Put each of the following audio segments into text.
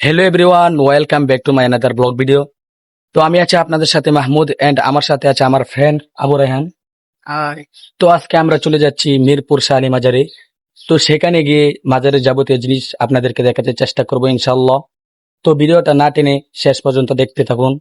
Hello everyone welcome back to my another blog video তো আমি আছি আপনাদের সাথে মাহমুদ এন্ড আমার সাথে আছে আমার ফ্রেন্ড আবু রেহান। তো আজকে আমরা চলে যাচ্ছি মিরপুর শালি মাজারে। তো সেখানে গিয়ে মাজারের যাবতীয় জিনিস আপনাদেরকে দেখাতে চেষ্টা করব ইনশাল্লাহ তো ভিডিওটা না টেনে শেষ পর্যন্ত দেখতে থাকুন।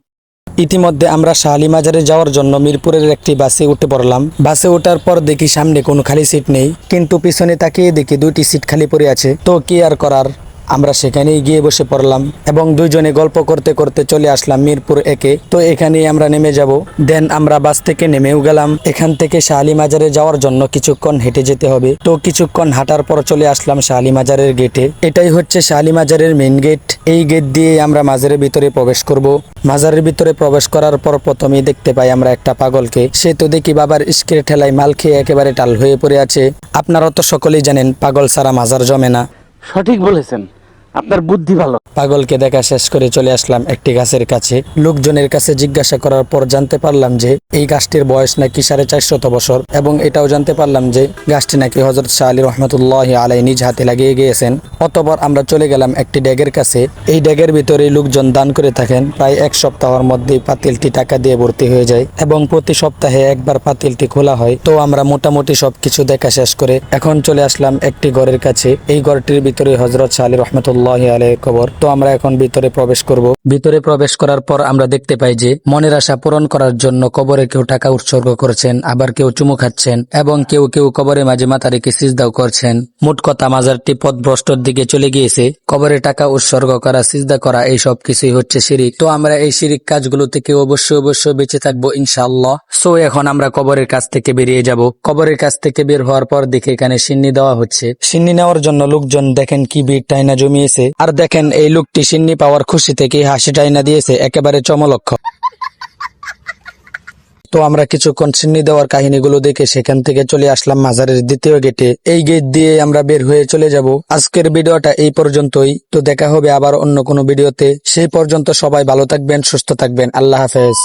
ইতিমধ্যে আমরা শাহালি মাজারে যাওয়ার জন্য মিরপুরের একটি বাসে উঠে পড়লাম। বাসে ওঠার পর দেখি সামনে কোনো খালি সিট নেই। কিন্তু পিছনে তাকিয়ে দেখি দুইটি সিট খালি পড়ে আছে। তো কি আর করার? আমরা সেখানেই গিয়ে বসে পড়লাম এবং দুইজনে গল্প করতে করতে চলে আসলাম মিরপুর একে। তো এখানেই আমরা নেমে যাব। দেন আমরা বাস থেকে নেমেও গেলাম। এখান থেকে শাহালি মাজারে যাওয়ার জন্য কিছুক্ষণ হেঁটে যেতে হবে। তো কিছুক্ষণ হাঁটার পর চলে আসলাম শাহালি মাজারের গেটে। এটাই হচ্ছে শাহালি মাজারের মেইন গেট এই গেট দিয়ে আমরা মাজারের ভিতরে প্রবেশ করব। মাজারের ভিতরে প্রবেশ করার পর প্রথমেই দেখতে পাই আমরা একটা পাগলকে। সে তো দেখি বাবার ইস্কের ঠেলায় মাল খেয়ে একেবারে টাল হয়ে পড়ে আছে। আপনারা তো সকলেই জানেন, পাগল সারা মাজার জমে না। সঠিক বলেছেন। আপনার বুদ্ধি ভালো। পাগলকে দেখা শেষ করে চলে আসলাম একটি গাছের কাছে। লোকজনের কাছে জিজ্ঞাসা করার পর জানতে পারলাম যে, এই গাছটির বয়স নাকি সাড়ে চারশত বছর। এবং এটাও জানতে পারলাম যে, গাছটি নাকি হজরত শাহ আলী রহমতুল্লাহ আলাই নিজ হাতে লাগিয়ে গিয়েছেন। অতপর আমরা চলে গেলাম একটি ড্যাগের কাছে। এই ড্যাগের ভিতরে লোকজন দান করে থাকেন। প্রায় এক সপ্তাহের মধ্যেই পাতিলটি টাকা দিয়ে ভর্তি হয়ে যায় এবং প্রতি সপ্তাহে একবার পাতিলটি খোলা হয়। তো আমরা মোটামুটি সবকিছু দেখা শেষ করে এখন চলে আসলাম একটি ঘরের কাছে। এই ঘরটির ভিতরে হজরত শাহ আলী রহমতুল্লাহ আলাই কবর। তো আমরা এখন ভিতরে প্রবেশ করব। ভিতরে প্রবেশ করার পর আমরা দেখতে পাই যে মনের আশা পূরণ করার জন্য কবরে কেউ টাকা উৎসর্গ করেছেন, আবার কেউ চুমু খাচ্ছেন এবং কেউ কেউ কবরে মাঝে মাথা রেখে সিজদাও করছেন। মোট কথা মাজারটি পথ ভ্রষ্টর দিকে চলে গিয়েছে। কবরে টাকা উৎসর্গ করা, সিজদা করা, এই সব কিছুই হচ্ছে শিরিক। তো আমরা এই শিরিক কাজগুলো থেকে অবশ্যই অবশ্যই বেঁচে থাকব ইনশাআল্লাহ। সো এখন আমরা কবরের কাছ থেকে বেরিয়ে যাব। কবরের কাছ থেকে বের হওয়ার পর দেখে এখানে সিন্নি দেওয়া হচ্ছে। সিন্নি নেওয়ার জন্য লোকজন দেখেন কি ভিড় টাইনা জমিয়েছে আর দেখেন, এই লোকটি সিন্নি পাওয়ার খুশি থেকে হাসি টাইনা দিয়েছে, একেবারে চমলক্ষ। তো আমরা কিছুক্ষণ সিন্নি দেওয়ার কাহিনীগুলো দেখে সেখান থেকে চলে আসলাম মাজারের দ্বিতীয় গেটে। এই গেট দিয়ে আমরা বের হয়ে চলে যাব। আজকের ভিডিওটা এই পর্যন্তই। তো দেখা হবে আবার অন্য কোনো ভিডিওতে। সেই পর্যন্ত সবাই ভালো থাকবেন, সুস্থ থাকবেন। আল্লাহ হাফেজ।